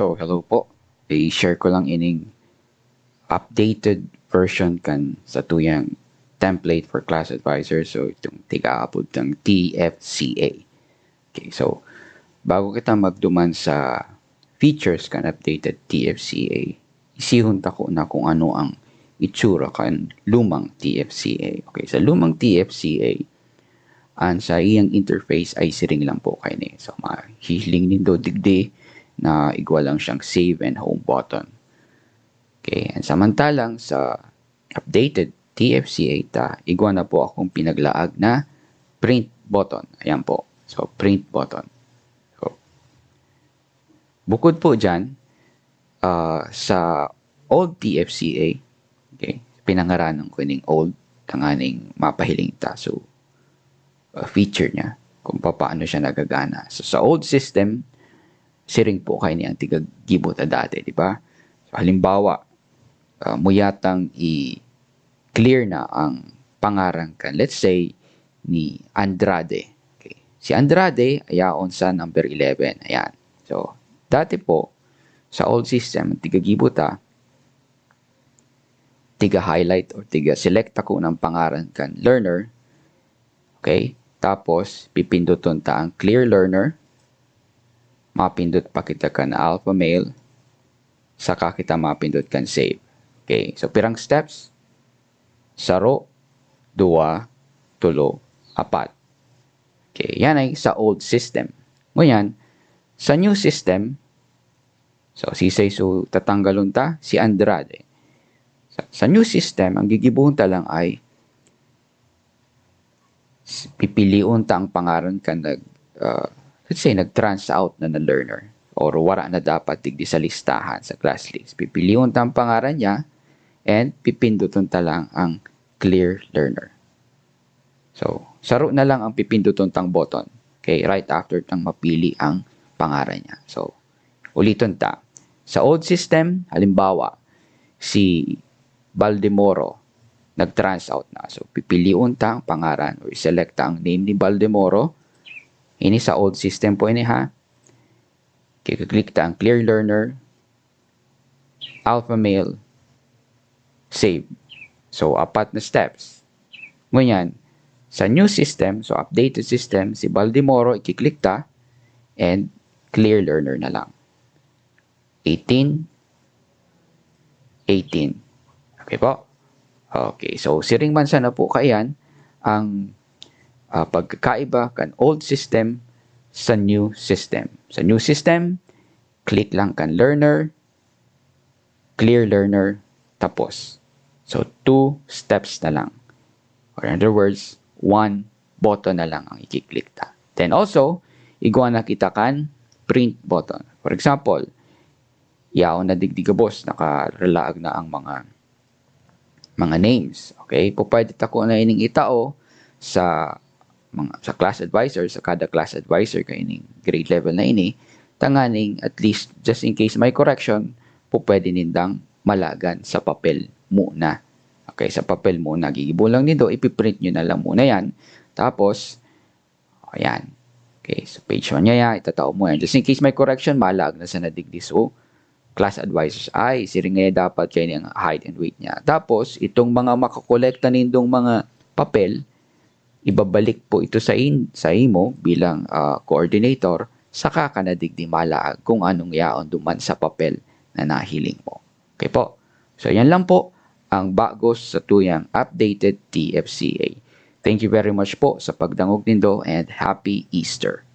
So, hello po. I-share ko lang ining updated version kan sa tuyang template for class advisor. So, itong tiga-upload ng TFCA. Okay, so, bago kita magduman sa features kan updated TFCA, isihunta ko na kung ano ang itsura kan lumang TFCA. Okay, sa lumang TFCA, ang sa iyang interface ay siring lang po kayo ni. So, mahihiling nindo digdi na igwa lang siyang save and home button. Okay, and samantalang sa updated TFCA ta, igwa na po akong pinaglaag na print button. Ayan po. So, print button. So, bukod po dyan, uh, sa old TFCA, okay, pinangaranan ko ning old tanganing mapahiling ta. So, uh, feature niya kung paano siya nagagana. So, sa old system, siring po kayo niyang tigagibot na dati, di ba? So, halimbawa, uh, muyatang i-clear na ang pangaran kan, let's say, ni Andrade. Okay. Si Andrade, ayaon sa number 11. Ayan. So, dati po, sa old system, tigagibot ha, tiga-highlight or tiga-select ako ng pangaran kan learner. Okay? Tapos, pipinduton ta ang clear learner. Mapindot pa kita kan alpha mail. Saka kita mapindot kan save. Okay, so pirang steps? Saro, dua, tulo, apat. Okay, yan ay sa old system. Ngayon, sa new system, so sisay so tatanggalon ta si Andrade. Sa, sa new system, ang gigibuhon ta lang ay pipiliun ta ang pangaran kan nag uh, let's say nag-trans out na na learner or wala na dapat digdi sa listahan sa class list. Pipiliun ang pangaran niya and pipinduton ta lang ang clear learner. So, saro na lang ang pipinduton tang button. Okay, right after tang mapili ang pangaran niya. So, uliton ta. Sa old system, halimbawa, si Baldemoro nag-trans out na. So, pipiliun ta ang pangaran or select ang name ni Baldemoro. Ini sa old system po ini ha. Kiklik ta ang clear learner, alpha male, save. So, apat na steps. Ngunyan, sa new system, so updated system, si Baldemoro, ikiklik ta and clear learner na lang. 18, 18. Okay po? Okay, so siring man sana po kayan ang uh, pagkakaiba kan old system sa new system. Sa new system, click lang kan learner, clear learner, tapos. So, two steps na lang. Or in other words, one button na lang ang i-click ta. Then also, igwa na kita kan print button. For example, yaw na digdiga boss, nakarelaag na ang mga mga names. Okay? Po pwede ko na ining itao sa mga sa class advisor, sa kada class advisor kay ining grade level na ini, tanganing at least just in case may correction, po pwede nindang malagan sa papel muna. Okay, sa papel muna. Gigibo lang nito, ipiprint nyo na lang muna yan. Tapos, ayan. Okay, so page 1 niya yan, itatao mo yan. Just in case may correction, malag na sa nadigdi. So, class advisors ay siring nga dapat kay ang height and weight niya. Tapos itong mga makakolekta nindong mga papel ibabalik po ito sa in, sa imo bilang uh, coordinator saka ka na digdi malaag kung anong yaon duman sa papel na nahiling mo. Okay po. So yan lang po ang bagos sa tuyang updated TFCA. Thank you very much po sa pagdangog nindo and happy Easter.